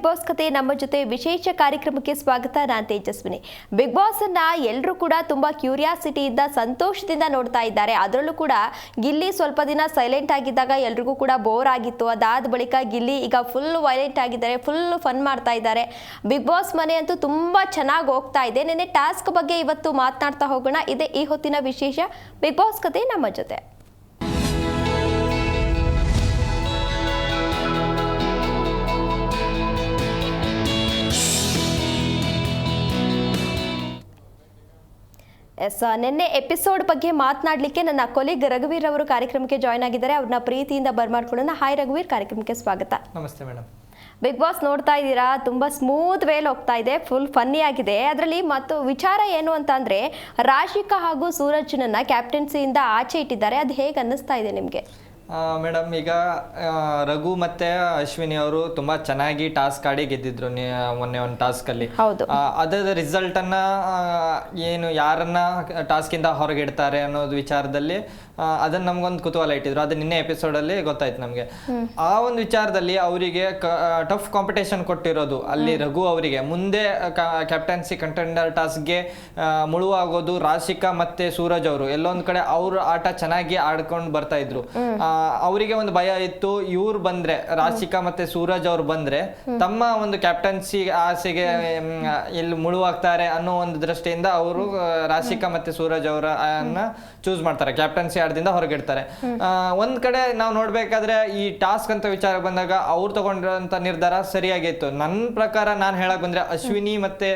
Bigg Boss ಕತೆ ನಮ್ಮ ಜೊತೆ ವಿಶೇಷ ಕಾರ್ಯಕ್ರಮಕ್ಕೆ ಸ್ವಾಗತ. ನಾನು ತೇಜಸ್ವಿನಿ. ಬಿಗ್ ಬಾಸ್ ಅನ್ನ ಎಲ್ಲರೂ ಕೂಡ ತುಂಬಾ ಕ್ಯೂರಿಯಾಸಿಟಿಯಿಂದ ಸಂತೋಷದಿಂದ ನೋಡ್ತಾ ಇದ್ದಾರೆ. ಅದರಲ್ಲೂ ಕೂಡ ಗಿಲ್ಲಿ ಸ್ವಲ್ಪ ದಿನ ಸೈಲೆಂಟ್ ಆಗಿದ್ದಾಗ ಎಲ್ರಿಗೂ ಕೂಡ ಬೋರ್ ಆಗಿತ್ತು. ಅದಾದ ಬಳಿಕ ಗಿಲ್ಲಿ ಈಗ ಫುಲ್ ವೈಲೆಂಟ್ ಆಗಿದ್ದಾರೆ ಫುಲ್ ಫನ್ ಮಾಡ್ತಾ ಇದ್ದಾರೆ. ಬಿಗ್ ಬಾಸ್ ಮನೆ ಅಂತೂ ತುಂಬಾ ಚೆನ್ನಾಗಿ ಹೋಗ್ತಾ ಇದೆ. ನೆನ್ನೆ ಟಾಸ್ಕ್ ಬಗ್ಗೆ ಇವತ್ತು ಮಾತನಾಡ್ತಾ ಹೋಗೋಣ. ಇದೆ ಈ ಹೊತ್ತಿನ ವಿಶೇಷ ಬಿಗ್ ಬಾಸ್ ಕತೆ ನಮ್ಮ ಜೊತೆ. ಎಸ್ ನಿನ್ನೆ ಎಪಿಸೋಡ್ ಬಗ್ಗೆ ಮಾತನಾಡಲಿಕ್ಕೆ ನನ್ನ ಕೊಲೀಗ್ ರಘುವೀರ್ ಅವರು ಕಾರ್ಯಕ್ರಮಕ್ಕೆ ಜಾಯ್ನ್ ಆಗಿದ್ದಾರೆ. ಅವ್ರನ್ನ ಪ್ರೀತಿಯಿಂದ ಬರ್ಮಾಡ್ಕೊಳ್ಳೋಣ. ಹಾಯ್ ರಘುವೀರ್ ಕಾರ್ಯಕ್ರಮಕ್ಕೆ ಸ್ವಾಗತ. ನಮಸ್ತೆ ಮೇಡಮ್. ಬಿಗ್ ಬಾಸ್ ನೋಡ್ತಾ ಇದ್ದೀರಾ? ತುಂಬ ಸ್ಮೂತ್ ವೇಲ್ ಹೋಗ್ತಾ ಇದೆ. ಫುಲ್ ಫನ್ನಿ ಆಗಿದೆ. ಅದರಲ್ಲಿ ಮತ್ತು ವಿಚಾರ ಏನು ಅಂತ ಅಂದರೆ ರಾಶಿಕಾ ಹಾಗೂ ಸೂರಜ್ನನ್ನ ಕ್ಯಾಪ್ಟನ್ಸಿಯಿಂದ ಆಚೆ ಇಟ್ಟಿದ್ದಾರೆ. ಅದು ಹೇಗೆ ಅನ್ನಿಸ್ತಾ ಇದೆ ನಿಮಗೆ? ಮೇಡಮ್ ಈಗ ರಘು ಮತ್ತೆ ಅಶ್ವಿನಿ ಅವರು ತುಂಬಾ ಚೆನ್ನಾಗಿ ಟಾಸ್ಕ್ ಆಡಿ ಗೆದ್ದಿದ್ರು ಮೊನ್ನೆ ಒಂದು ಟಾಸ್ಕ್ ಅಲ್ಲಿ. ಅದರ ರಿಸಲ್ಟ್ ಅನ್ನ ಏನು ಯಾರನ್ನ ಟಾಸ್ಕ್ ಇಂದ ಹೊರಗಿಡ್ತಾರೆ ಅನ್ನೋದು ವಿಚಾರದಲ್ಲಿ ಅದನ್ನ ನಮ್ಗೊಂದು ಕುತೂಹಲ ಇಟ್ಟಿದ್ರು. ಅದು ನಿನ್ನೆ ಎಪಿಸೋಡ್ ಅಲ್ಲಿ ಗೊತ್ತಾಯ್ತು ನಮ್ಗೆ. ಆ ಒಂದು ವಿಚಾರದಲ್ಲಿ ಅವರಿಗೆ ಟಫ್ ಕಾಂಪಿಟೇಷನ್ ಕೊಟ್ಟಿರೋದು. ಅಲ್ಲಿ ರಘು ಅವರಿಗೆ. ಮುಂದೆ ಕ್ಯಾಪ್ಟನ್ಸಿ ಕಂಟೆಂಡರ್ ಟಾಸ್ಗೆ ಮುಳುವಾಗೋದು ರಾಶಿಕಾ ಮತ್ತೆ ಸೂರಜ್ ಅವರು. ಎಲ್ಲೊಂದ್ ಕಡೆ ಅವ್ರ ಆಟ ಚೆನ್ನಾಗಿ ಆಡ್ಕೊಂಡು ಬರ್ತಾ ಇದ್ರು. ಅವರಿಗೆ ಒಂದು ಭಯ ಇತ್ತು. ಇವ್ರು ಬಂದ್ರೆ ರಾಶಿಕಾ ಮತ್ತೆ ಸೂರಜ್ ಅವ್ರು ಬಂದ್ರೆ ತಮ್ಮ ಒಂದು ಕ್ಯಾಪ್ಟನ್ಸಿ ಆಸೆಗೆ ಇಲ್ಲಿ ಎಲ್ಲಿ ಮುಳುವಾಗ್ತಾರೆ ಅನ್ನೋ ಒಂದು ದೃಷ್ಟಿಯಿಂದ ಅವರು ರಾಶಿಕಾ ಮತ್ತೆ ಸೂರಜ್ ಅವರ ಚೂಸ್ ಮಾಡ್ತಾರೆ. ಕ್ಯಾಪ್ಟನ್ಸಿ ಆಟದಿಂದ ಹೊರಗಿಡ್ತಾರೆ. ಒಂದ್ ಕಡೆ ನಾವು ನೋಡ್ಬೇಕಾದ್ರೆ ಈ ಟಾಸ್ಕ್ ಅಂತ ವಿಚಾರ ಬಂದಾಗ ಅವ್ರು ತಗೊಂಡಿರೋಂತ ನಿರ್ಧಾರ ಸರಿಯಾಗಿತ್ತು ನನ್ನ ಪ್ರಕಾರ ನಾನು ಹೇಳಕ್ ಬಂದ್ರೆ ಅಶ್ವಿನಿ ಮತ್ತೆ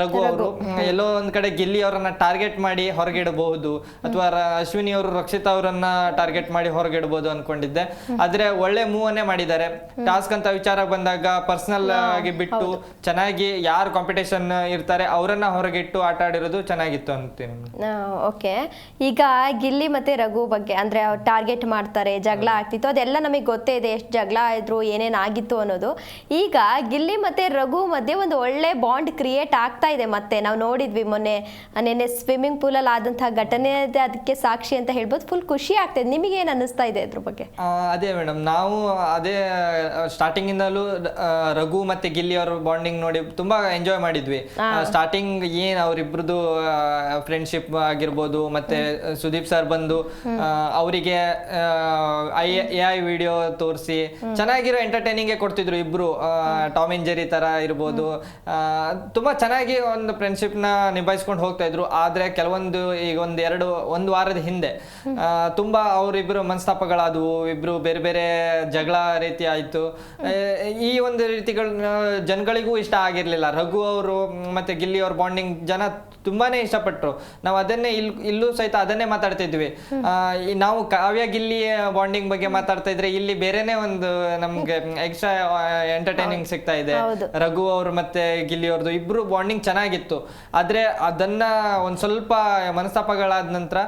ರಘು ಅವರು ಎಲ್ಲೋ ಒಂದ್ ಕಡೆ ಗಿಲ್ಲಿ ಅವರನ್ನ ಟಾರ್ಗೆಟ್ ಮಾಡಿ ಹೊರಗಿಡಬಹುದು ಅಥವಾ ಅಶ್ವಿನಿ ಅವರು ರಕ್ಷಿತಾ ಅವರನ್ನ ಟಾರ್ಗೆಟ್ ಮಾಡಿ ಹೊರಗಿಡಬಹುದು ಅನ್ಕೊಂಡಿದ್ದೆ. ಆದ್ರೆ ಒಳ್ಳೆ ಮೂವ್ ಅನ್ನೇ ಮಾಡಿದ್ದಾರೆ ಟಾಸ್ಕ್ ಅಂತ ವಿಚಾರ ಬಂದಾಗ ಪರ್ಸನಲ್ ಆಗಿ ಬಿಟ್ಟು ಚೆನ್ನಾಗಿ ಯಾರು ಕಾಂಪಿಟೇಷನ್ ಇರ್ತಾರೆ ಅವರನ್ನ ಹೊರಗಿಟ್ಟು ಆಟ ಆಡಿರೋದು ಚೆನ್ನಾಗಿತ್ತು ಅಂತೀನಿ. ಓಕೆ. ಈಗ ಗಿಲ್ಲಿ ಮತ್ತೆ ರಘು ಬಗ್ಗೆ ಅಂದ್ರೆ ಅವ್ರು ಟಾರ್ಗೆಟ್ ಮಾಡ್ತಾರೆ ಜಗಳ ಆಗ್ತಿತ್ತು ಅದೆಲ್ಲ ನಮಗೆ ಗೊತ್ತೇ ಇದೆ ಎಷ್ಟು ಜಗಳ ಆದ್ರು ಏನೇನು ಆಗಿತ್ತು ಅನ್ನೋದು. ಈಗ ಗಿಲ್ಲಿ ಮತ್ತೆ ರಘು ಮಧ್ಯೆ ಒಂದು ಒಳ್ಳೆ ಬಾಂಡ್ ಕ್ರಿಯೇಟ್ ಆಗ್ತಾ ಇದೆ ಮತ್ತೆ. ನಾವು ನೋಡಿದ್ವಿ ಮೊನ್ನೆ ನೆನ್ನೆ ಸ್ವಿಮ್ಮಿಂಗ್ ಪೂಲಲ್ಲಿ ಆದಂತಹ ಘಟನೆ ಇದೆ ಅದಕ್ಕೆ ಸಾಕ್ಷಿ ಅಂತ ಹೇಳ್ಬೋದು. ಫುಲ್ ಖುಷಿ ಆಗ್ತಿದೆ ನಿಮಗೆ ಏನ್ ಅನ್ನಿಸ್ತಾ ಇದೆ ಇದ್ರ ಬಗ್ಗೆ? ಅದೇ ಮೇಡಮ್. ನಾವು ಅದೇ ಸ್ಟಾರ್ಟಿಂಗ್ ಇಂದಲೂ ರಘು ಮತ್ತೆ ಗಿಲ್ಲಿ ಅವರ ಬಾಂಡಿಂಗ್ ನೋಡಿ ತುಂಬಾ ಎಂಜಾಯ್ ಮಾಡಿದ್ವಿ. ಸ್ಟಾರ್ಟಿಂಗ್ ಏನ್ ಅವ್ರಿಬ್ರದ್ದು ಫ್ರೆಂಡ್ಶಿಪ್ ಆಗಿರ್ಬೋದು ಮತ್ತೆ ಸುದೀಪ್ ಸರ್ ಬಂದು ಆ, ಅವರಿಗೆ ಐ ಎ ಐ ವಿಡಿಯೋ ತೋರಿಸಿ ಚೆನ್ನಾಗಿರೋ ಎಂಟರ್ಟೈನಿಂಗ್ ಕೊಡ್ತಿದ್ರು ಇಬ್ರು ಟಾಮ್ ಅಂಡ್ ಜೆರಿ ತರ ಇರ್ಬೋದು. ತುಂಬಾ ಚೆನ್ನಾಗಿ ಒಂದು ಫ್ರೆಂಡ್ಶಿಪ್ನ ನಿಭಾಯಿಸ್ಕೊಂಡು ಹೋಗ್ತಾ ಇದ್ರು. ಆದ್ರೆ ಕೆಲವೊಂದು ಈಗ ಒಂದ್ ಎರಡು ಒಂದು ವಾರದ ಹಿಂದೆ ಆ, ತುಂಬಾ ಅವರಿಬ್ರು ಮನಸ್ತಾಪಗಳಾದವು. ಇಬ್ರು ಬೇರೆ ಬೇರೆ ಜಗಳ ರೀತಿ ಆಯ್ತು. ಈ ಒಂದು ರೀತಿಗಳ ಜನಗಳಿಗೂ ಇಷ್ಟ ಆಗಿರ್ಲಿಲ್ಲ. ರಘು ಅವರು ಮತ್ತೆ ಗಿಲ್ಲಿ ಅವ್ರ ಬಾಂಡಿಂಗ್ ಜನ ತುಂಬಾನೇ ಇಷ್ಟಪಟ್ರು. ನಾವು ಅದನ್ನೇ ಇಲ್ ಇಲ್ಲೂ ಸಹಿತ ಅದನ್ನೇ ಮಾತಾಡ್ತಿದ್ವಿ. ನಾವು ಕಾವ್ಯ ಗಿಲ್ಲಿ ಬಾಂಡಿಂಗ್ ಬಗ್ಗೆ ಮಾತಾಡ್ತಾ ಇದ್ರೆ ಇಲ್ಲಿ ಬೇರೆನೆ ಒಂದು ನಮ್ಗೆ ಎಕ್ಸ್ಟ್ರಾ ಎಂಟರ್ಟೈನಿಂಗ್ ಸಿಗ್ತಾ ಇದೆ. ರಘು ಅವ್ರು ಮತ್ತೆ ಗಿಲ್ಲಿ ಅವ್ರದ್ದು ಇಬ್ರು ಬಾಂಡಿಂಗ್ ಚೆನ್ನಾಗಿತ್ತು. ಆದ್ರೆ ಅದನ್ನ ಒಂದ್ ಸ್ವಲ್ಪ ಮನಸ್ತಾಪಗಳಾದ ನಂತರ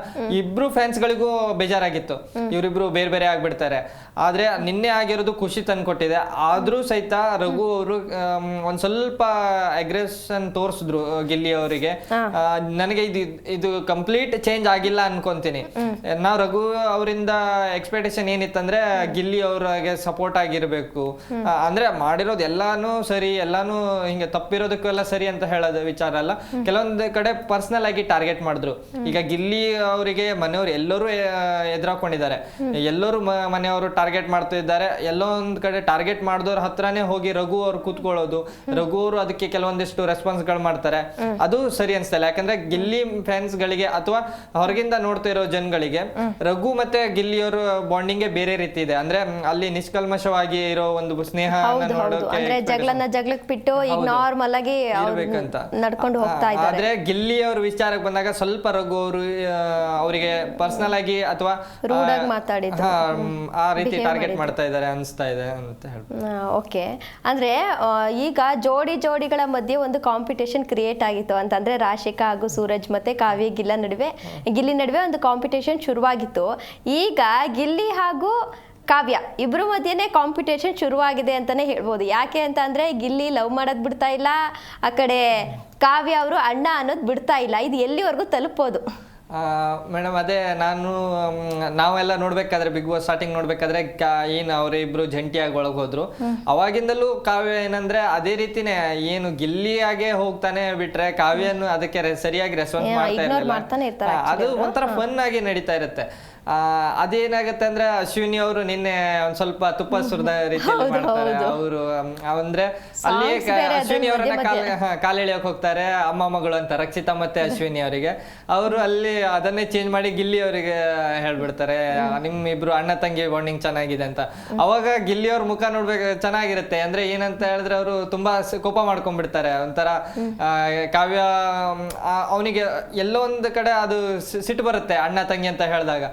ಇಬ್ರು ಫ್ಯಾನ್ಸ್ ಗಳಿಗೂ ಬೇಜಾರಾಗಿತ್ತು ಇವರಿಬ್ರು ಬೇರೆ ಬೇರೆ ಆಗ್ಬಿಡ್ತಾರೆ. ಆದ್ರೆ ನಿನ್ನೆ ಆಗಿರೋದು ಖುಷಿ ತಂದ್ಕೊಟ್ಟಿದೆ. ಆದ್ರೂ ಸಹಿತ ರಘು ಅವರು ಒಂದ್ ಸ್ವಲ್ಪ ಅಗ್ರೆಷನ್ ತೋರಿಸಿದ್ರು ಗಿಲ್ಲಿ ಅವರಿಗೆ. ನನಗೆ ಇದು ಇದು ಕಂಪ್ಲೀಟ್ ಚೇಂಜ್ ಆಗಿಲ್ಲ ಅನ್ಕೊಂತೀನಿ. ನಾವು ರಘು ಅವರಿಂದ ಎಕ್ಸ್ಪೆಕ್ಟೇಷನ್ ಏನಿತ್ತಂದ್ರೆ ಗಿಲ್ಲಿ ಅವ್ರಿಗೆ ಸಪೋರ್ಟ್ ಆಗಿರ್ಬೇಕು. ಅಂದ್ರೆ ಮಾಡಿರೋದು ಎಲ್ಲಾನು ಸರಿ ಎಲ್ಲಾನು ಹಿಂಗೆ ತಪ್ಪಿರೋದಕ್ಕೆಲ್ಲ ಸರಿ ಅಂತ ಹೇಳೋದು ವಿಚಾರ ಅಲ್ಲ. ಕೆಲವೊಂದು ಕಡೆ ಪರ್ಸನಲ್ ಆಗಿ ಟಾರ್ಗೆಟ್ ಮಾಡಿದ್ರು. ಈಗ ಗಿಲ್ಲಿ ಅವರಿಗೆ ಮನೆಯವರು ಎಲ್ಲರೂ ಎದುರಾಕೊಂಡಿದ್ದಾರೆ. ಎಲ್ಲರೂ ಮನೆಯವರು ಟಾರ್ಗೆಟ್ ಮಾಡ್ತಾ ಇದ್ದಾರೆ. ಎಲ್ಲೋ ಒಂದ್ ಕಡೆ ಟಾರ್ಗೆಟ್ ಮಾಡಿದವ್ರ ಹತ್ರನೇ ಹೋಗಿ ರಘು ಅವ್ರು ಕೂತ್ಕೊಳ್ಳೋದು. ರಘು ಅವರು ಅದಕ್ಕೆ ಕೆಲವೊಂದಿಷ್ಟು ರೆಸ್ಪಾನ್ಸ್ಗಳು ಮಾಡ್ತಾರೆ. ಅದು ಸರಿ ಅನ್ಸ್ತಲ್ಲ ಯಾಕಂದ್ರೆ ಗಿಲ್ಲಿ ಫ್ಯಾನ್ಸ್ ಗಳಿಗೆ ಅಥವಾ ಹೊರಗಿಂದ ನೋಡ್ತಾ ಇರೋ ಜನಗಳಿಗೆ ರಘು ಮತ್ತೆ ಗಿಲ್ಲಿ ಅವರು ಬಾಂಡಿಂಗ್ ಬೇರೆ ರೀತಿ ಇದೆ. ಅಂದ್ರೆ ಅಲ್ಲಿ ನಿಷ್ಕಲ್ಮಶವಾಗಿ ಇರೋ ಒಂದು ಸ್ನೇಹ ಹೌದು ಹೌದು. ಅಂದ್ರೆ ಜಗಳನ್ನ ಜಗಳಕ್ ಬಿಟ್ಟು ಈಗ ನಾರ್ಮಲ್ ಆಗಿ ನಡ್ಕೊಂಡು ಹೋಗ್ತಾ ಇದ್ದಾರೆ. ಆದ್ರೆ ಗಿಲ್ಲಿ ಅವ್ರ ವಿಚಾರಕ್ಕೆ ಬಂದಾಗ ಸ್ವಲ್ಪ ರಘು ಅವರು ಅವರಿಗೆ ಪರ್ಸನಲ್ ಆಗಿ ಅಥವಾ ರೂಡ್ ಆಗಿ ಮಾತಾಡಿದ್ರು. ಆ ರೀತಿ ಟಾರ್ಗೆಟ್ ಮಾಡ್ತಾ ಇದ್ದಾರೆ ಅನ್ಸ್ತಾ ಇದೆ ಅಂತ ಓಕೆ ಅಂದ್ರೆ ಈಗ ಜೋಡಿ ಜೋಡಿಗಳ ಮಧ್ಯೆ ಒಂದು ಕಾಂಪಿಟೇಷನ್ ಕ್ರಿಯೇಟ್ ಆಗಿತ್ತು. ಅಂತಂದ್ರೆ ರಾಶಿಕಾ ಹಾಗೂ ಸೂರಜ್ ಮತ್ತೆ ಕಾವ್ಯ ಗಿಲ್ಲ ನಡುವೆ ಗಿಲ್ಲಿ ನಡುವೆ ಒಂದು ಕಾಂಪಿಟೇಷನ್ ಶುರುವಾಗಿತ್ತು. ಈಗ ಗಿಲ್ಲಿ ಹಾಗೂ ಕಾವ್ಯ ಇಬ್ಬರ ಮಧ್ಯೆನೇ ಕಾಂಪಿಟೇಷನ್ ಶುರುವಾಗಿದೆ ಅಂತಾನೆ ಹೇಳ್ಬೋದು. ಯಾಕೆ ಅಂತ ಅಂದ್ರೆ ಗಿಲ್ಲಿ ಲವ್ ಮಾಡೋದು ಬಿಡ್ತಾ ಇಲ್ಲ, ಆ ಕಡೆ ಕಾವ್ಯ ಅವರು ಅಣ್ಣ ಅನ್ನೋದು ಬಿಡ್ತಾ ಇಲ್ಲ. ಇದು ಎಲ್ಲಿವರೆಗೂ ತಲುಪೋದು. ಮೇಡಮ್ ಅದೇ ನಾನು ನಾವೆಲ್ಲ ನೋಡ್ಬೇಕಾದ್ರೆ ಬಿಗ್ ಬಾಸ್ ಸ್ಟಾರ್ಟಿಂಗ್ ನೋಡ್ಬೇಕಾದ್ರೆ ಏನು ಅವರಿಬ್ರು ಜಂಟಿಯಾಗಿ ಒಳಗೆ ಹೋದ್ರು. ಅವಾಗಿಂದಲೂ ಕಾವ್ಯ ಏನಂದ್ರೆ ಅದೇ ರೀತಿನೇ ಏನು ಗಿಲ್ಲಿಯಾಗೆ ಹೋಗ್ತಾನೆ ಬಿಟ್ರೆ ಕಾವ್ಯನು ಅದಕ್ಕೆ ಸರಿಯಾಗಿ ರೆಸ್ಪಾನ್ಸ್ ಮಾಡ್ತಾ ಇರಲಿಲ್ಲ. ಇರ್ತಾರೆ ಅದು ಒಂಥರ ಫನ್ ಆಗಿ ನಡೀತಾ ಇರುತ್ತೆ. ಅದೇನಾಗತ್ತೆ ಅಂದ್ರೆ ಅಶ್ವಿನಿ ಅವರು ನಿನ್ನೆ ಒಂದ್ ಸ್ವಲ್ಪ ತುಪ್ಪ ಸುರಿದ ರೀತಿಯಲ್ಲಿ ಮಾಡ್ತಾರೆ. ಅವರು ಅಂದ್ರೆ ಅಲ್ಲಿ ಅಶ್ವಿನಿ ಅವರನ್ನ ಕಾಲ್ ಹೋಗ್ತಾರೆ. ಅಮ್ಮ ಮಗಳು ಅಂತ ರಕ್ಷಿತಾ ಮತ್ತೆ ಅಶ್ವಿನಿ ಅವರಿಗೆ. ಅವರು ಅಲ್ಲಿ ಅದನ್ನೇ ಚೇಂಜ್ ಮಾಡಿ ಗಿಲ್ಲಿ ಅವರಿಗೆ ಹೇಳ್ಬಿಡ್ತಾರೆ. ನಿಮ್ ಇಬ್ರು ಅಣ್ಣ ತಂಗಿ ಬಾಂಡಿಂಗ್ ಚೆನ್ನಾಗಿದೆ ಅಂತ. ಅವಾಗ ಗಿಲ್ಲಿ ಅವ್ರ ಮುಖ ನೋಡ್ಬೇಕು ಚೆನ್ನಾಗಿರುತ್ತೆ. ಅಂದ್ರೆ ಏನಂತ ಹೇಳಿದ್ರೆ ಅವರು ತುಂಬಾ ಕೋಪ ಮಾಡ್ಕೊಂಡ್ಬಿಡ್ತಾರೆ. ಒಂಥರ ಕಾವ್ಯ ಅವನಿಗೆ ಎಲ್ಲೋ ಒಂದ್ ಕಡೆ ಅದು ಸಿಟ್ಟು ಬರುತ್ತೆ ಅಣ್ಣ ತಂಗಿ ಅಂತ ಹೇಳಿದಾಗ.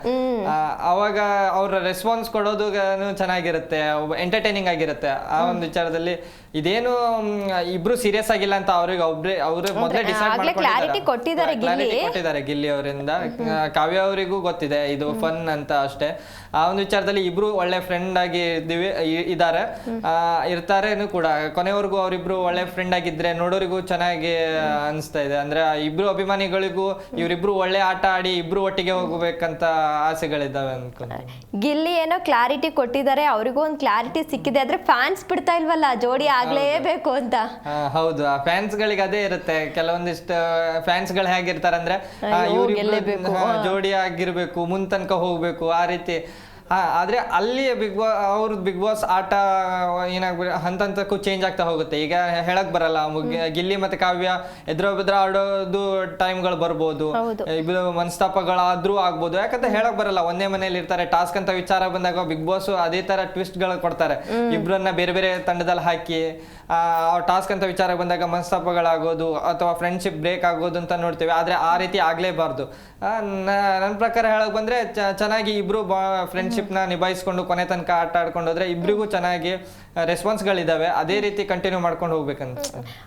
ಅವಾಗ ಅವ್ರ ರೆಸ್ಪಾನ್ಸ್ ಕೊಡೋದು ಚೆನ್ನಾಗಿರುತ್ತೆ ಎಂಟರ್ಟೈನಿಂಗ್ ಆಗಿರುತ್ತೆ. ಆ ಒಂದು ವಿಚಾರದಲ್ಲಿ ಇದೇನು ಇಬ್ರು ಸೀರಿಯಸ್ ಆಗಿಲ್ಲ ಅಂತ ಅವ್ರಿಗೆ ಒಬ್ರೆ ಅವ್ರು ಮೊದಲೇ ಡಿಸೈಡ್. ಕೊಟ್ಟಿದ್ದಾರೆ ಗಿಲ್ಲಿ. ಅವರಿಂದ. ಕಾವ್ಯ ಅವರಿಗೂ ಗೊತ್ತಿದೆ ಇದು ಫನ್ ಅಂತ ಅಷ್ಟೇ. ಆ ಒಂದು ವಿಚಾರದಲ್ಲಿ ಇಬ್ರು ಒಳ್ಳೆ ಫ್ರೆಂಡ್ ಆಗಿ ಇದ್ದೀವಿ ಇದ್ದಾರೆ. ಇರ್ತಾರೆ ಇರ್ತಾರೇನು ಕೂಡ. ಕೊನೆವರೆಗೂ ಅವರಿಬ್ರು ಒಳ್ಳೆ ಫ್ರೆಂಡ್ ಆಗಿದ್ರೆ ನೋಡೋರಿಗೂ ಚೆನ್ನಾಗಿ ಅನಿಸ್ತಾ ಇದೆ. ಅಂದ್ರೆ ಇಬ್ರು ಅಭಿಮಾನಿಗಳಿಗೂ ಇವರಿಬ್ರು ಒಳ್ಳೆ ಆಟ ಆಡಿ ಇಬ್ರು ಒಟ್ಟಿಗೆ ಹೋಗ್ಬೇಕಂತ ಆಸೆಗಳಿದ್ದಾವೆ ಇಲ್ಲಿ ಗಿಲ್ಲಿ ಏನೋ ಕ್ಲಾರಿಟಿ ಕೊಟ್ಟಿದ್ದಾರೆ ಅವರಿಗೂ ಒಂದು ಕ್ಲಾರಿಟಿ ಸಿಕ್ಕಿದೆ. ಆದ್ರೆ ಫ್ಯಾನ್ಸ್ ಬಿಡ್ತಾ ಇಲ್ವಲ್ಲ? ಜೋಡಿ ಆಗ್ಲೇಬೇಕು ಅಂತ. ಹೌದು. ಆ ಫ್ಯಾನ್ಸ್ ಗಳಿಗೆ ಅದೇ ಇರುತ್ತೆ. ಕೆಲವೊಂದಿಷ್ಟು ಫ್ಯಾನ್ಸ್ಗಳು ಹೇಗಿರ್ತಾರೆ ಅಂದ್ರೆ ಜೋಡಿ ಆಗಿರ್ಬೇಕು ಮುನ್ ತನಕ ಹೋಗ್ಬೇಕು. ಆ ರೀತಿ ಆದ್ರೆ ಅಲ್ಲಿ ಬಿಗ್ ಬಾಸ್ ಅವ್ರದ್ದು ಬಿಗ್ ಬಾಸ್ ಆಟ ಏನಾಗ್ಬಿಡ ಹಂತ ಹಂತಕ್ಕೂ ಚೇಂಜ್ ಆಗ್ತಾ ಹೋಗುತ್ತೆ. ಈಗ ಹೇಳಕ್ ಬರಲ್ಲ ಗಿಲ್ಲಿ ಮತ್ತೆ ಕಾವ್ಯ ಎದ್ರ ಬೆದ್ರ ಆಡೋದು ಟೈಮ್ಗಳು ಬರ್ಬೋದು. ಇಬ್ಬರು ಇಬ್ರು ಮನಸ್ತಾಪಗಳಾದ್ರೂ ಆಗ್ಬೋದು. ಯಾಕಂತ ಹೇಳಕ್ ಬರಲ್ಲ ಒಂದೇ ಮನೇಲಿ ಇರ್ತಾರೆ. ಟಾಸ್ಕ್ ಅಂತ ವಿಚಾರ ಬಂದಾಗ ಬಿಗ್ ಬಾಸ್ ಅದೇ ತರ ಟ್ವಿಸ್ಟ್ಗಳು ಕೊಡ್ತಾರೆ. ಇಬ್ರನ್ನ ಬೇರೆ ಬೇರೆ ತಂಡದಲ್ಲಿ ಹಾಕಿ ಆ ಟಾಸ್ಕ್ ಅಂತ ವಿಚಾರ ಬಂದಾಗ ಮನಸ್ತಾಪಗಳಾಗೋದು ಅಥವಾ ಫ್ರೆಂಡ್ಶಿಪ್ ಬ್ರೇಕ್ ಆಗೋದು ಅಂತ ನೋಡ್ತೇವೆ. ಆದ್ರೆ ಆ ರೀತಿ ಆಗ್ಲೇಬಾರ್ದು. ನನ್ನ ಪ್ರಕಾರ ಹೇಳಕ್ ಬಂದ್ರೆ ಚೆನ್ನಾಗಿ ಇಬ್ರು ಫ್ರೆಂಡ್ಶಿಪ್ ನ ನಿಭಾಯಿಸ್ಕೊಂಡು ಕೊನೆ ತನಕ ಆಟ ಆಡ್ಕೊಂಡು ಹೋದ್ರೆ ಇಬ್ರಿಗೂ ಚೆನ್ನಾಗಿ ರೆಸ್ಪಾನ್ಸ್ ಗಳಿದಾವೆ. ಅದೇ ರೀತಿ ಕಂಟಿನ್ಯೂ ಮಾಡ್ಕೊಂಡು ಹೋಗ್ಬೇಕಂತ.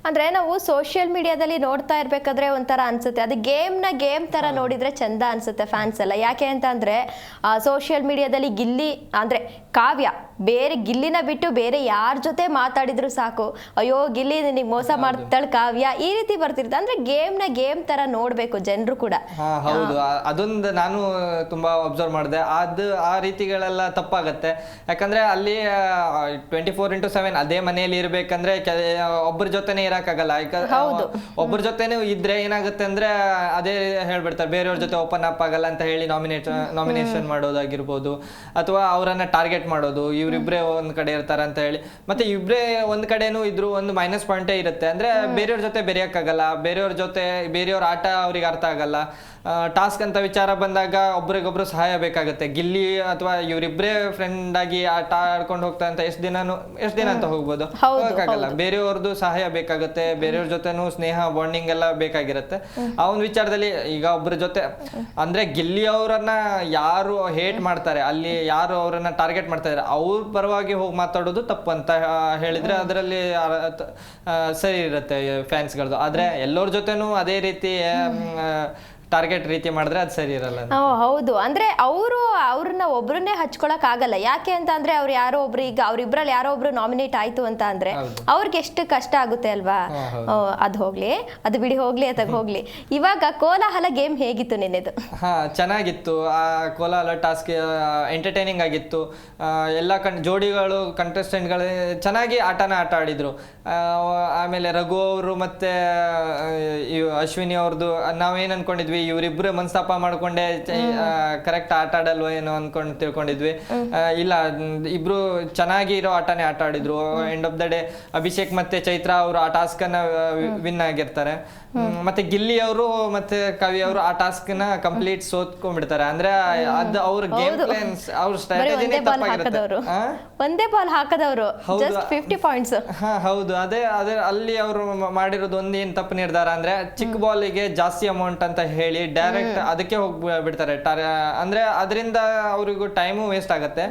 ಅಂದ್ರೆ ನಾವು ಸೋಷಿಯಲ್ ಮೀಡಿಯಾದಲ್ಲಿ ನೋಡ್ತಾ ಇರ್ಬೇಕಾದ್ರೆ ಒಂಥರ ಅನ್ಸುತ್ತೆ. ಅದು ಗೇಮ್ನ ಗೇಮ್ ತರ ನೋಡಿದ್ರೆ ಚಂದ ಅನ್ಸುತ್ತೆ ಫ್ಯಾನ್ಸ್ ಎಲ್ಲ. ಯಾಕೆ ಅಂತ ಅಂದ್ರೆ ಸೋಷಿಯಲ್ ಮೀಡಿಯಾದಲ್ಲಿ ಗಿಲ್ಲಿ ಅಂದ್ರೆ ಕಾವ್ಯ ಬೇರೆ ಗಿಲ್ಲಿನ ಬಿಟ್ಟು ಬೇರೆ ಯಾರ ಜೊತೆ ಮಾತಾಡಿದ್ರು ಸಾಕು. ಅಯ್ಯೋ ಗಿಲ್ಲಿ ನಿನಗೆ ಮೋಸ ಮಾಡ್ತಾಳೆ ಕಾವ್ಯ. ಈ ರೀತಿ ಬರ್ತಿರ್ತ ಅಂದ್ರೆ ಗೇಮ್ನ ಗೇಮ್ ತರ ನೋಡ್ಬೇಕು ಜನರು ಕೂಡ. ಹಾ ಹೌದು. ಆ- ಅದೊಂದು ನಾನು ತುಂಬಾ ಅಬ್ಸರ್ವ್ ಮಾಡಿದೆ. ಅದು ಆ ರೀತಿಗಳೆಲ್ಲ ತಪ್ಪಾಗತ್ತೆ. ಯಾಕಂದ್ರೆ ಅಲ್ಲಿ ಟ್ವೆಂಟಿ ಫೋರ್ ಇಂಟು ಸೆವೆನ್ ಅದೇ ಮನೆಯಲ್ಲಿ ಇರ್ಬೇಕಂದ್ರೆ ಕೆಲ ಒಬ್ಬರ ಜೊತೆನೆ ಇರಕ್ಕಾಗಲ್ಲ ಹೌದು. ಒಬ್ಬರ ಜೊತೆನೆ ಇದ್ರೆ ಏನಾಗುತ್ತೆ ಅಂದ್ರೆ ಅದೇ ಹೇಳ್ಬಿಡ್ತಾರೆ. ಬೇರೆಯವ್ರ ಜೊತೆ ಓಪನ್ ಅಪ್ ಆಗಲ್ಲ ಅಂತ ಹೇಳಿ ನಾಮಿನೇಟ್ ನಾಮಿನೇಷನ್ ಮಾಡೋದಾಗಿರ್ಬೋದು. ಅಥವಾ ಅವರನ್ನ ಟಾರ್ಗೆಟ್ ಮಾಡೋದು. ಇವ್ರಿಬ್ರೇ ಒಂದ್ ಕಡೆ ಇರ್ತಾರೆ ಅಂತ ಹೇಳಿ. ಮತ್ತೆ ಇಬ್ರೇ ಒಂದ್ ಕಡೆನೂ ಇದ್ರು ಒಂದು ಮೈನಸ್ ಪಾಯಿಂಟ್ ಇರುತ್ತೆ. ಅಂದ್ರೆ ಬೇರೆಯವ್ರ ಜೊತೆ ಬೆರೆಯಕ್ಕಾಗಲ್ಲ. ಬೇರೆಯವ್ರ ಜೊತೆ ಬೇರೆಯವ್ರ ಆಟ ಅವ್ರಿಗೆ ಅರ್ಥ ಆಗಲ್ಲ. ಟಾಸ್ಕ್ ಅಂತ ವಿಚಾರ ಬಂದಾಗ ಒಬ್ರಿಗೊಬ್ರು ಸಹಾಯ ಬೇಕಾಗುತ್ತೆ. ಗಿಲ್ಲಿ ಅಥವಾ ಇವ್ರಿಬ್ರೆ ಫ್ರೆಂಡ್ ಆಗಿ ಆಟ ಆಡ್ಕೊಂಡು ಹೋಗ್ತಾ ಅಂತ ಎಷ್ಟು ದಿನಾನು ಎಷ್ಟು ದಿನ ಅಂತ ಹೋಗ್ಬೋದು. ಹೋಗಕ್ಕಾಗಲ್ಲ. ಬೇರೆಯವ್ರದ್ದು ಸಹಾಯ ಬೇಕಾಗುತ್ತೆ. ಬೇರೆಯವ್ರ ಜೊತೆನೂ ಸ್ನೇಹ ಬಾಂಡಿಂಗ್ ಎಲ್ಲ ಬೇಕಾಗಿರುತ್ತೆ. ಆ ಒಂದು ವಿಚಾರದಲ್ಲಿ ಈಗ ಒಬ್ಬರ ಜೊತೆ ಅಂದ್ರೆ ಗಿಲ್ಲಿ ಅವರನ್ನ ಯಾರು ಹೇಟ್ ಮಾಡ್ತಾರೆ? ಅಲ್ಲಿ ಯಾರು ಅವರನ್ನ ಟಾರ್ಗೆಟ್ ಮಾಡ್ತಾ ಇದಾರೆ? ಅವ್ರ ಪರವಾಗಿ ಹೋಗಿ ಮಾತಾಡೋದು ತಪ್ಪು ಅಂತ ಹೇಳಿದ್ರೆ ಅದರಲ್ಲಿ ಸರಿ ಇರುತ್ತೆ ಫ್ಯಾನ್ಸ್ಗಳದ್ದು ಆದರೆ ಎಲ್ಲರ ಜೊತೆನೂ ಅದೇ ರೀತಿ ಟಾರ್ಗೆಟ್ ರೀತಿ ಮಾಡಿದ್ರೆ ಅದು ಸರಿ ಇರಲ್ಲ ಓ ಹೌದು. ಅಂದ್ರೆ ಅವರು ಅವ್ರನ್ನ ಒಬ್ರನ್ನೇ ಹಚ್ಕೊಳಕ್ ಆಗಲ್ಲ. ಯಾಕೆ ಅಂತ ಅಂದ್ರೆ ಅವ್ರು ಯಾರೋ ಒಬ್ರು ಈಗ ಅವ್ರಿಬ್ರಲ್ಲಿ ಯಾರೋ ಒಬ್ರು ನಾಮಿನೇಟ್ ಆಯ್ತು ಅಂತ ಅಂದ್ರೆ. ಅವ್ರಿಗೆ ಎಷ್ಟು ಕಷ್ಟ ಆಗುತ್ತೆ ಅಲ್ವಾ? ಅದು ಹೋಗ್ಲಿ. ಅದು ಬಿಡಿ ಹೋಗ್ಲಿ ಅದಕ್ಕೆ ಹೋಗ್ಲಿ. ಇವಾಗ ಕೋಲಾಹಲ ಗೇಮ್ ಹೇಗಿತ್ತು ನಿನ್ನೆದು? ಹಾ ಚೆನ್ನಾಗಿತ್ತು. ಆ ಕೋಲಾಹಲ ಟಾಸ್ಕ್ ಎಂಟರ್ಟೈನಿಂಗ್ ಆಗಿತ್ತು. ಎಲ್ಲ ಕಣ್ ಜೋಡಿಗಳು ಕಂಟೆಸ್ಟೆಂಟ್ಗಳು ಚೆನ್ನಾಗಿ ಆಟನ ಆಟ ಆಡಿದ್ರು. ಆ, ಆಮೇಲೆ ರಘು ಅವರು ಮತ್ತೆ ಅಶ್ವಿನಿ ಅವ್ರದ್ದು ನಾವೇನ್ ಅನ್ಕೊಂಡಿದ್ವಿ? ಇವರಿಬ್ರು ಮನಸ್ತಾಪ ಮಾಡ್ಕೊಂಡೆ ಕರೆಕ್ಟ್ ಆಟ ಆಡಲ್ವ ಏನೋ ಅನ್ಕೊಂಡು ತಿಳ್ಕೊಂಡಿದ್ವಿ. ಇಲ್ಲ ಇಬ್ರು ಚೆನ್ನಾಗಿ ಇರೋ ಆಟನೇ ಆಟ ಆಡಿದ್ರು. End of the day Abhishek ಮತ್ತೆ ಚೈತ್ರ ಅವರು ಆ ಟಾಸ್ಕ್ ಅನ್ನ ವಿನ್ ಆಗಿರ್ತಾರೆ. ಮತ್ತೆ ಗಿಲ್ಲಿ ಅವರು ಮತ್ತೆ ಕವಿ ಅವರು ಆ ಟಾಸ್ಕ್ನ ಕಂಪ್ಲೀಟ್ ಸೋತ್ಕೊಂಡ್ಬಿಡ್ತಾರೆ. ಅಂದ್ರೆ ಅದು ಅವ್ರ ಗೇಮ್. ಪ್ಲಾನ್ಸ್ ಅವ್ರ ಸ್ಟ್ರಾಟಜಿ ಸ್ಟ್ರಾಟಜಿನೇ ತಪ್ಪಾಗಿರುತ್ತೆ. ಒಂದೇ ಬಾಲ್ ಹಾಕದವರು. ಜಸ್ಟ್ ಫಿಫ್ಟಿ ಪಾಯಿಂಟ್ಸ್ ಹಾ ಹೌದು. ಅದೇ ಅದೇ ಅಲ್ಲಿ ಅವರು ಮಾಡಿರೋದು ಒಂದೇನ್ ತಪ್ಪು ನಿರ್ಧಾರ ಅಂದ್ರೆ ಚಿಕ್ಕ ಬಾಲಿಗೆ ಜಾಸ್ತಿ ಅಮೌಂಟ್ ಅಂತ ಹೇಳಿ ಹೇಳಿ ಡೈರೆಕ್ಟ್ ಅದಕ್ಕೆ ಹೋಗಿ ಬಿಡ್ತಾರೆ. ಅಂದ್ರೆ ಅದರಿಂದ ಅವ್ರಿಗೂ ಟೈಮು ವೇಸ್ಟ್ ಆಗುತ್ತೆ.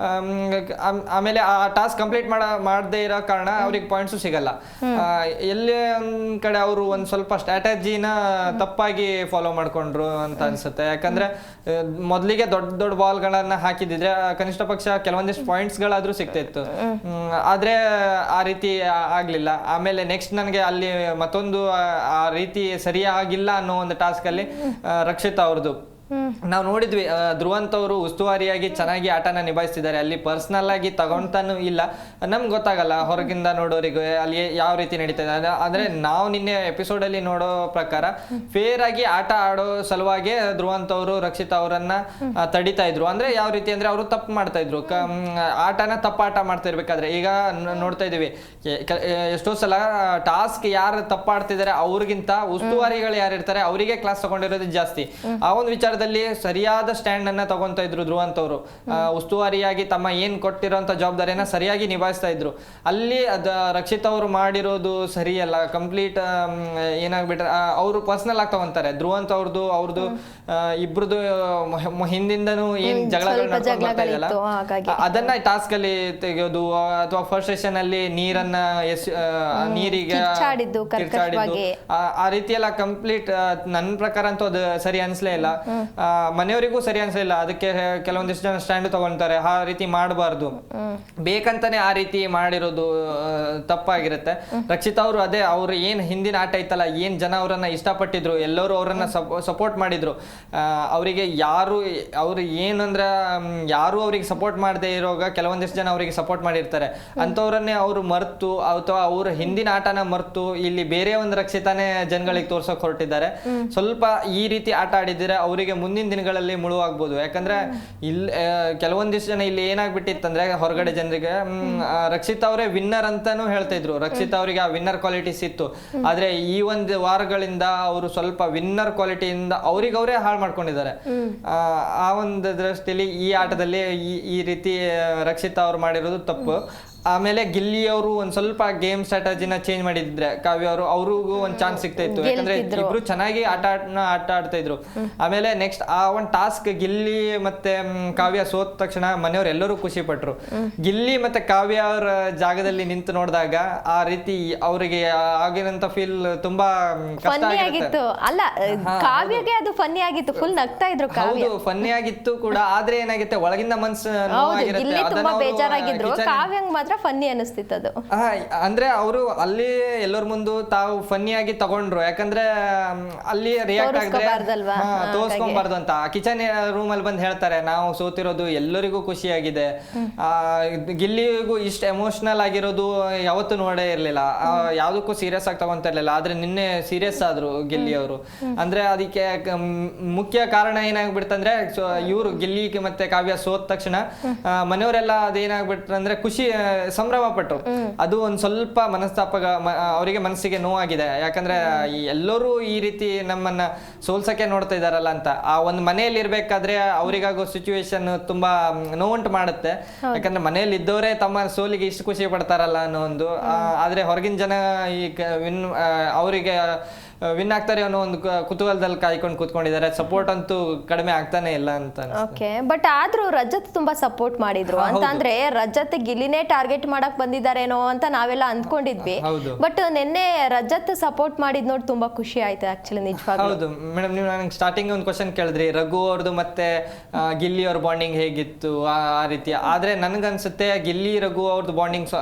ಆಮ್, ಆಮ್- ಆಮೇಲೆ ಆ ಟಾಸ್ಕ್ ಕಂಪ್ಲೀಟ್ ಮಾಡ ಮಾಡದೇ ಇರೋ ಕಾರಣ ಅವ್ರಿಗೆ ಪಾಯಿಂಟ್ಸು ಸಿಗಲ್ಲ. ಎಲ್ಲೇ ಒಂದ್ ಕಡೆ ಅವರು ಒಂದ್ ಸ್ವಲ್ಪ ಸ್ಟ್ರಾಟಜಿನ ತಪ್ಪಾಗಿ ಫಾಲೋ ಮಾಡ್ಕೊಂಡ್ರು ಅಂತ ಅನ್ಸುತ್ತೆ. ಯಾಕಂದ್ರೆ ಮೊದಲಿಗೆ ದೊಡ್ಡ ದೊಡ್ಡ ಬಾಲ್ಗಳನ್ನ ಹಾಕಿದಿದ್ರೆ ಕನಿಷ್ಠ ಪಕ್ಷ ಕೆಲವೊಂದಿಷ್ಟು ಪಾಯಿಂಟ್ಸ್ ಗಳಾದ್ರೂ ಸಿಗ್ತಿತ್ತು. ಆದ್ರೆ ಆ ರೀತಿ ಆಗ್ಲಿಲ್ಲ. ಆಮೇಲೆ ನೆಕ್ಸ್ಟ್ ನನಗೆ ಅಲ್ಲಿ ಮತ್ತೊಂದು ಆ ರೀತಿ ಸರಿಯಾಗಿಲ್ಲ ಅನ್ನೋ ಒಂದು ಟಾಸ್ಕ್ ಅಲ್ಲಿ ರಕ್ಷಿತ್ ಅವ್ರದ್ದು. ನಾವು ನೋಡಿದ್ವಿ ಧ್ರುವಂತ ಅವರು ಉಸ್ತುವಾರಿಯಾಗಿ ಚೆನ್ನಾಗಿ ಆಟನ ನಿಭಾಯಿಸ್ತಿದ್ದಾರೆ. ಅಲ್ಲಿ ಪರ್ಸನಲ್ ಆಗಿ ತಗೊಂತಾನು ಇಲ್ಲ. ನಮ್ಗೆ ಗೊತ್ತಾಗಲ್ಲ, ಹೊರಗಿಂದ ನೋಡೋರಿಗೆ ಅಲ್ಲಿ ಯಾವ ರೀತಿ ನಡೀತಾ ಇದೆ. ಅದ- ಅಂದ್ರೆ ನಾವು ನಿನ್ನೆ ಎಪಿಸೋಡ್ ಅಲ್ಲಿ ನೋಡೋ ಪ್ರಕಾರ ಫೇರ್ ಆಗಿ ಆಟ ಆಡೋ ಸಲುವಾಗಿ ಧ್ರುವಂತ ಅವರು, ರಕ್ಷಿತ್ ಅವರನ್ನ ತಡಿತಾ ಇದ್ರು. ಅಂದ್ರೆ ಯಾವ ರೀತಿ ಅಂದ್ರೆ ಅವರು ತಪ್ಪು ಮಾಡ್ತಾ ಇದ್ರು. ಆಟನ ತಪ್ಪಾಟ ಮಾಡ್ತಾ ಇರ್ಬೇಕಾದ್ರೆ ಈಗ ನೋಡ್ತಾ ಇದೀವಿ ಎಷ್ಟೋ ಸಲ ಟಾಸ್ಕ್ ಯಾರು ತಪ್ಪಾಡ್ತಿದ್ದಾರೆ ಅವ್ರಿಗಿಂತ ಉಸ್ತುವಾರಿಗಳು ಯಾರು ಇರ್ತಾರೆ ಅವರಿಗೆ ಕ್ಲಾಸ್ ತಗೊಂಡಿರೋದು ಜಾಸ್ತಿ. ಆ ಒಂದು ವಿಚಾರದಲ್ಲಿ ಸರಿಯಾದ ಸ್ಟ್ಯಾಂಡ್ ಅನ್ನ ತಗೊಂತಾ ಇದ್ರು ಧ್ರುವಂತ್ ಅವರು ಆ, ಉಸ್ತುವಾರಿಯಾಗಿ ತಮ್ಮ ಏನ್ ಕೊಟ್ಟಿರೋಂತ ಜವಾಬ್ದಾರಿಯನ್ನ ಸರಿಯಾಗಿ ನಿಭಾಯಿಸ್ತಾ ಇದ್ರು. ಅಲ್ಲಿ ಅದ ರಕ್ಷಿತ್ ಅವರು ಮಾಡಿರೋದು ಸರಿಯಲ್ಲ ಕಂಪ್ಲೀಟ್ ಏನಾಗ್ಬಿಟ್ರೆ ಅವರು ಪರ್ಸನಲ್ ಆಗಿ ತಗೊಂತಾರೆ. ಧ್ರುವಂತ ಅವ್ರದ್ದು ಅವ್ರದ್ದು ಇಬ್ರದ್ದು ಹಿಂದಿಂದನೂ ಏನ್ ಜಗಳಗಳು ಸ್ವಲ್ಪ ನಡ್ಕೊಂಡ್ ಬರ್ತಾ ಇದೆಯಲ್ಲ, ಜಗಳಗಳಿತ್ತು, ಹಾಗಾಗಿ. ಆ- ಅದನ್ನ ಟಾಸ್ಕ್ ಅಲ್ಲಿ ತೆಗೆಯೋದು ಅಥವಾ ಫಸ್ಟ್ ಸೆಷನ್ ಅಲ್ಲಿ ನೀರನ್ನ ಎಸ್ ನೀರಿಗೆ ಕಿರ್ಚಾಡಿದ್ದು. ಆ- ಆ ರೀತಿ ಎಲ್ಲ ಕಂಪ್ಲೀಟ್ ನನ್ನ ಪ್ರಕಾರ ಅಂತೂ ಅದು ಸರಿ ಅನ್ಸ್ಲೇ ಇಲ್ಲ. ಮನೆಯವರಿಗೂ ಸರಿ ಅನ್ಸಲಿಲ್ಲ. ಅದಕ್ಕೆ ಕೆಲವೊಂದಿಷ್ಟು ಜನ ಸ್ಟ್ಯಾಂಡ್ ತಗೊಳ್ತಾರೆ. ಆ ರೀತಿ ಮಾಡಬಾರ್ದು. ಬೇಕಂತಾನೆ ಆ ರೀತಿ ಮಾಡಿರೋದು ತಪ್ಪಾಗಿರುತ್ತೆ. ರಕ್ಷಿತಾ ಅವರು ಅದೇ ಅವ್ರು ಏನ್ ಹಿಂದಿನ ಆಟ ಇತ್ತಲ್ಲ ಏನ್ ಜನ ಅವರನ್ನ ಇಷ್ಟಪಟ್ಟಿದ್ರು ಎಲ್ಲರೂ ಅವರನ್ನ ಸಪೋರ್ಟ್ ಮಾಡಿದ್ರು. ಅವರಿಗೆ ಯಾರು ಅವ್ರು ಏನಂದ್ರೆ ಯಾರು ಅವ್ರಿಗೆ ಸಪೋರ್ಟ್ ಮಾಡದೆ ಇರೋಗ ಕೆಲವೊಂದಿಷ್ಟು ಜನ ಅವರಿಗೆ ಸಪೋರ್ಟ್ ಮಾಡಿರ್ತಾರೆ. ಅಂಥವ್ರನ್ನೇ ಅವರು ಮರ್ತು ಅಥವಾ ಅವ್ರ ಹಿಂದಿನ ಆಟನ ಮರ್ತು ಇಲ್ಲಿ ಬೇರೆ ಒಂದು ರಕ್ಷಿತಾನೇ ಜನಗಳಿಗೆ ತೋರ್ಸೋಕ್ ಹೊರಟಿದ್ದಾರೆ. ಸ್ವಲ್ಪ ಈ ರೀತಿ ಆಟ ಆಡಿದ್ರೆ ಅವರಿಗೆ ಮುಂದಿನ ದಿನಗಳಲ್ಲಿ ಮುಳುವಾಗ್ಬೋದು. ಯಾಕಂದ್ರೆ ಇಲ್ಲಿ ಕೆಲವೊಂದಿಷ್ಟು ಜನ ಇಲ್ಲಿ ಏನಾಗ್ಬಿಟ್ಟಿತ್ತಂದ್ರೆ ಹೊರಗಡೆ ಜನರಿಗೆ ರಕ್ಷಿತ್ ಅವರೇ ವಿನ್ನರ್ ಅಂತಾನು ಹೇಳ್ತಾ ಇದ್ರು. ರಕ್ಷಿತ್ ಅವರಿಗೆ ಆ ವಿನ್ನರ್ ಕ್ವಾಲಿಟೀಸ್ ಇತ್ತು. ಆದ್ರೆ ಈ ಒಂದು ವಾರಗಳಿಂದ ಅವರು ಸ್ವಲ್ಪ ವಿನ್ನರ್ ಕ್ವಾಲಿಟಿಯಿಂದ ಅವ್ರಿಗೆ ಅವರೇ ಹಾಳು ಮಾಡ್ಕೊಂಡಿದ್ದಾರೆ. ಆ, ಆ ಒಂದು ದೃಷ್ಟಿಯಲ್ಲಿ ಈ ಆಟದಲ್ಲಿ ಈ ಈ ರೀತಿ ರಕ್ಷಿತ್ ಅವ್ರು ಮಾಡಿರೋದು ತಪ್ಪು. ಆಮೇಲೆ ಗಿಲ್ಲಿ ಅವರು ಒಂದ್ ಸ್ವಲ್ಪ ಗೇಮ್ ಸ್ಟ್ರಾಟಜಿನ ಚೇಂಜ್ ಮಾಡಿದ್ರೆ ಕಾವ್ಯ ಅವರು ಅವ್ರಿಗೂ ಒಂದ್ ಚಾನ್ಸ್ ಸಿಗ್ತಾ ಇತ್ತು. ಯಾಕಂದ್ರೆ. ಇಬ್ರು ಚೆನ್ನಾಗಿ ಆಟ ಆಟ ಆಡ್ತಾ ಇದ್ರು. ಆಮೇಲೆ ನೆಕ್ಸ್ಟ್ ಆ ಒಂದ್ ಟಾಸ್ಕ್ ಗಿಲ್ಲಿ ಮತ್ತೆ ಕಾವ್ಯ ಸೋತ ತಕ್ಷಣ ಮನೆಯವ್ರು ಎಲ್ಲರೂ ಖುಷಿ ಪಟ್ರು. ಗಿಲ್ಲಿ ಮತ್ತೆ ಕಾವ್ಯ ಅವರ ಜಾಗದಲ್ಲಿ ನಿಂತು ನೋಡಿದಾಗ ಆ ರೀತಿ ಅವರಿಗೆ ಆಗಿನಂತ ಫೀಲ್ ತುಂಬಾ ಕಷ್ಟ ಆಗಿತ್ತು. ಅಲ್ಲ ಕಾವ್ಯಗೆ ಅದು ಫನ್ನಿ ಆಗಿತ್ತು. ಫುಲ್ ನಗ್ತಾ ಇದ್ರು ಹೌದು ಫನ್ನಿ ಆಗಿತ್ತು ಕೂಡ. ಆದ್ರೆ ಏನಾಗುತ್ತೆ? ಒಳಗಿಂದ ಮನ್ಸು ನೋವಾಗಿರುತ್ತೆ. ಬೇಜಾರಾಗಿದ್ರು. ಕಾವ್ಯಂಗ್ ಮಾತ್ರ ಫನ್ನಿ ಅನಿಸ್ತಿತ್ತು ಅದು. ಅಂದ್ರೆ ಅವರು ಅಲ್ಲಿ ಎಲ್ಲರ ಮುಂದೆ ತಾವು ಫನ್ನಿ ಆಗಿ ತಗೊಂಡ್ರು. ಯಾಕಂದ್ರೆ ಅಲ್ಲಿ ರಿಯಾಕ್ಟ್ ಆಗಿದ್ರೆ ತೋರಿಸ್ಕೊಂಬಾರ್ದು ಅಂತ. ಕಿಚನ್ ರೂಮ್ ಅಲ್ಲಿ ಬಂದು ಹೇಳ್ತಾರೆ ನಾವು ಸೋತಿರೋದು ಎಲ್ಲರಿಗೂ ಖುಷಿಯಾಗಿದೆ. ಗಿಲ್ಲಿಗೂ ಇಷ್ಟ ಎಮೋಷನಲ್ ಆಗಿರೋದು ಯಾವತ್ತೂ ನೋಡೇ ಇರ್ಲಿಲ್ಲ. ಯಾವುದಕ್ಕೂ ಸೀರಿಯಸ್ ಆಗಿ ತಗೊಂತ ಇರಲಿಲ್ಲ. ಆದ್ರೆ ನಿನ್ನೆ ಸೀರಿಯಸ್ ಆದ್ರು ಗಿಲ್ಲಿ ಅವರು. ಅಂದ್ರೆ ಅದಕ್ಕೆ ಮುಖ್ಯ ಕಾರಣ ಏನಾಗ್ಬಿಡ್ತಂದ್ರೆ ಇವರು ಗಿಲ್ಲಿ ಮತ್ತೆ ಕಾವ್ಯ ಸೋತ ತಕ್ಷಣ ಮನೆಯವರೆಲ್ಲ ಅದೇನಾಗ್ಬಿಟ್ರಂದ್ರೆ ಖುಷಿ ಸಂಭ್ರಮ ಪಟ್ರು ಅದು ಒಂದ್ ಸ್ವಲ್ಪ ಮನಸ್ತಾಪ ಅವರಿಗೆ ಮನಸ್ಸಿಗೆ ನೋವಾಗಿದೆ. ಯಾಕಂದ್ರೆ ಎಲ್ಲರೂ ಈ ರೀತಿ ನಮ್ಮನ್ನ ಸೋಲ್ಸಕ್ಕೆ ನೋಡ್ತಾ ಇದಾರಲ್ಲ ಅಂತ. ಆ ಒಂದು ಮನೆಯಲ್ಲಿ ಇರ್ಬೇಕಾದ್ರೆ ಅವರಿಗಾಗೋ ಸಿಚುವೇಶನ್ ತುಂಬಾ ನೋವುಂಟು ಮಾಡುತ್ತೆ. ಯಾಕಂದ್ರೆ ಮನೆಯಲ್ಲಿ ಇದ್ದವರೇ ತಮ್ಮ ಸೋಲಿಗೆ ಇಷ್ಟು ಖುಷಿ ಪಡ್ತಾರಲ್ಲ ಅನ್ನೋ ಒಂದು ಆದ್ರೆ ಹೊರಗಿನ ಜನ ಈ ಅವರಿಗೆ ವಿನ್ ಆಗ್ತಾರೆ ಅನ್ನೋ ಒಂದು ಕುತೂಹಲದಲ್ಲಿ ಕಾಯ್ಕೊಂಡು ಕೂತ್ಕೊಂಡಿದ್ದಾರೆ. ಸಪೋರ್ಟ್ ಅಂತೂ ಕಡಿಮೆ ಆಗ್ತಾನೆ ಇಲ್ಲ ಅಂತ ಓಕೆ ಬಟ್ ಆದ್ರೂ ರಜತ್ ತುಂಬಾ ಸಪೋರ್ಟ್ ಮಾಡಿದ್ರು. ಅಂತ ಅಂದ್ರೆ ರಜತ್ ಗಿಲ್ಲಿನೇ ಟಾರ್ಗೆಟ್ ಮಾಡಕ್ ಬಂದಿದ್ದಾರೇನೋ ಅಂತ ನಾವೆಲ್ಲ ಅಂದ್ಕೊಂಡಿದ್ವಿ ಬಟ್ ನಿನ್ನೆ ರಜತ್ ಸಪೋರ್ಟ್ ಮಾಡಿದ್ ನೋಡಿ ತುಂಬಾ ಖುಷಿ ಆಯ್ತು ಆಕ್ಚುಲಿ ನಿಜವಾಗ್ಲೂ. ಹೌದು. ಮೇಡಮ್ ನೀವು ನನಗೆ ಸ್ಟಾರ್ಟಿಂಗ್ ಒಂದು ಕ್ವಶನ್ ಕೇಳಿದ್ರಿ. ರಘು ಅವ್ರದ್ದು ಮತ್ತೆ ಗಿಲ್ಲಿ ಅವ್ರ ಬಾಂಡಿಂಗ್ ಹೇಗಿತ್ತು? ಆ ರೀತಿ. ಆದ್ರೆ ನನ್ಗನ್ಸುತ್ತೆ ಗಿಲ್ಲಿ ರಘು ಅವ್ರದ್ದು ಬಾಂಡಿಂಗ್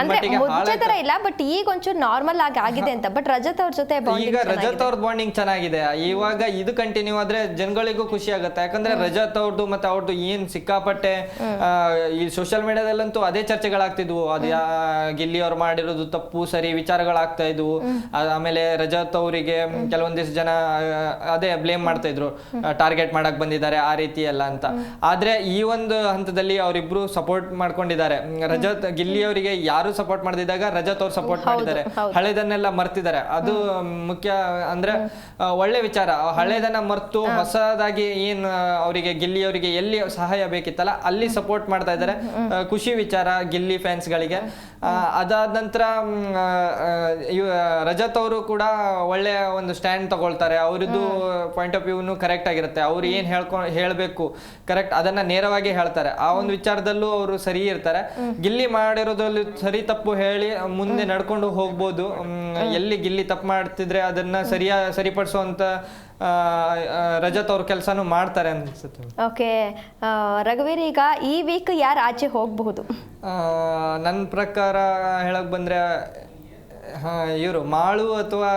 ಅಂದ್ರೆ ಮುಂಚೆ ತರ ಇಲ್ಲ ಬಟ್ ಈಗ ಒಂಚೂರು ನಾರ್ಮಲ್ ಆಗಿ ಆಗಿದೆ ಅಂತ. ಬಟ್ ರಜತ್ ಅವ್ರ ಜೊತೆ ಈಗ ರಜತ್ ಅವ್ರದ್ದು ಬಾಂಡಿಂಗ್ ಚೆನ್ನಾಗಿದೆ. ಇವಾಗ ಇದು ಕಂಟಿನ್ಯೂ ಆದ್ರೆ ಜನಗಳಿಗೂ ಖುಷಿ ಆಗುತ್ತೆ. ಯಾಕಂದ್ರೆ ರಜತ್ ಅವ್ರದ್ದು ಮತ್ತೆ ಅವ್ರದ್ದು ಏನ್ ಸಿಕ್ಕಾಪಟ್ಟೆ ಈ ಸೋಷಿಯಲ್ ಮೀಡಿಯಾದಲ್ಲಂತೂ ಅದೇ ಚರ್ಚೆಗಳಾಗ್ತಿದ್ವು. ಅದು ಗಿಲ್ಲಿ ಅವ್ರು ಮಾಡಿರೋದು ತಪ್ಪು ಸರಿ ವಿಚಾರಗಳಾಗ್ತಾ ಇದ್ವು ಆಮೇಲೆ ರಜತ್ ಅವರಿಗೆ ಕೆಲವೊಂದಿಷ್ಟು ಜನ ಅದೇ ಬ್ಲೇಮ್ ಮಾಡ್ತಾ ಇದ್ರು ಟಾರ್ಗೆಟ್ ಮಾಡಕ್ ಬಂದಿದ್ದಾರೆ ಆ ರೀತಿ ಎಲ್ಲ ಅಂತ. ಆದ್ರೆ ಈ ಒಂದು ಹಂತದಲ್ಲಿ ಅವರಿಬ್ರು ಸಪೋರ್ಟ್ ಮಾಡ್ಕೊಂಡಿದ್ದಾರೆ. ರಜತ್ ಗಿಲ್ಲಿ ಅವರಿಗೆ ಯಾರು ಸಪೋರ್ಟ್ ಮಾಡದಿದ್ದಾಗ ರಜತ್ ಅವ್ರು ಸಪೋರ್ಟ್ ಮಾಡಿದ್ದಾರೆ. ಹಳೆದನ್ನೆಲ್ಲ ಮರ್ತಿದ್ದಾರೆ. ಅದು ಮುಖ್ಯ ಮುಖ್ಯ ಅಂದ್ರೆ ಒಳ್ಳೆ ವಿಚಾರ. ಹಳೆದನ್ನ ಮರ್ತು ಹೊಸದಾಗಿ ಏನ್ ಅವರಿಗೆ ಗಿಲ್ಲಿ ಅವರಿಗೆ ಎಲ್ಲಿ ಸಹಾಯ ಬೇಕಿತ್ತಲ್ಲ ಅಲ್ಲಿ ಸಪೋರ್ಟ್ ಮಾಡ್ತಾ ಇದ್ದಾರೆ. ಖುಷಿ ವಿಚಾರ ಗಿಲ್ಲಿ ಫ್ಯಾನ್ಸ್ ಗಳಿಗೆ. ಅದಾದ ನಂತರ ರಜತ್ ಅವರು ಕೂಡ ಒಳ್ಳೆಯ ಒಂದು ಸ್ಟ್ಯಾಂಡ್ ತಗೊಳ್ತಾರೆ. ಅವ್ರದ್ದು ಪಾಯಿಂಟ್ ಆಫ್ ವ್ಯೂನು ಕರೆಕ್ಟ್ ಆಗಿರುತ್ತೆ. ಅವ್ರು ಏನು ಹೇಳ್ಕೊ ಹೇಳಬೇಕು ಕರೆಕ್ಟ್ ಅದನ್ನ ನೇರವಾಗಿ ಹೇಳ್ತಾರೆ. ಆ ಒಂದು ವಿಚಾರದಲ್ಲೂ ಅವರು ಸರಿ ಇರ್ತಾರೆ. ಗಿಲ್ಲಿ ಮಾಡಿರೋದ್ರಲ್ಲಿ ಸರಿ ತಪ್ಪು ಹೇಳಿ ಮುಂದೆ ನಡ್ಕೊಂಡು ಹೋಗ್ಬೋದು. ಎಲ್ಲಿ ಗಿಲ್ಲಿ ತಪ್ಪು ಮಾಡ್ತಿದ್ರೆ ಅದನ್ನ ಸರಿಯ ಸರಿಪಡಿಸುವಂತ ರಜತ್ ಅವ್ರ ಕೆಲಸನೂ ಮಾಡ್ತಾರೆ ಅನ್ಸುತ್ತೆ. ಓಕೆ ರಘುವೀರ್ ಈಗ ಈ ವೀಕ್ ಯಾರು ಆಚೆ ಹೋಗಬಹುದು? ನನ್ನ ಪ್ರಕಾರ ಹೇಳಕ್ ಬಂದ್ರೆ ಇವರು ಮಾಳು ಅಥವಾ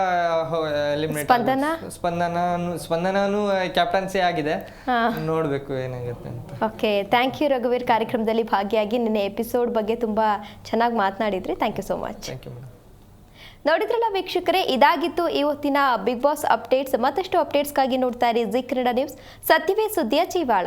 ಸ್ಪಂದನ? ಸ್ಪಂದನನು ಸ್ಪಂದನ ಕ್ಯಾಪ್ಟನ್ಸಿ ಆಗಿದೆ ನೋಡ್ಬೇಕು ಏನಾಗುತ್ತೆ ಅಂತ. ಓಕೆ ಥ್ಯಾಂಕ್ ಯು ರಘುವೀರ್ ಕಾರ್ಯಕ್ರಮದಲ್ಲಿ ಭಾಗಿಯಾಗಿ ನಿನ್ನೆ ಎಪಿಸೋಡ್ ಬಗ್ಗೆ ತುಂಬಾ ಚೆನ್ನಾಗಿ ಮಾತನಾಡಿದ್ರಿ. Thank you so much thank you madam ನೋಡಿದ್ರಲ್ಲ ವೀಕ್ಷಕರೇ, ಇದಾಗಿತ್ತು ಇವತ್ತಿನ ಬಿಗ್ ಬಾಸ್ ಅಪ್ಡೇಟ್ಸ್ ಮತ್ತಷ್ಟು ಅಪ್ಡೇಟ್ಸ್ಗಾಗಿ ನೋಡ್ತಾ ಇರಿ ಜಿ ಕನ್ನಡ ನ್ಯೂಸ್ ಸತ್ಯವೇ ಸುದ್ದಿಯ ಜೀವಾಳ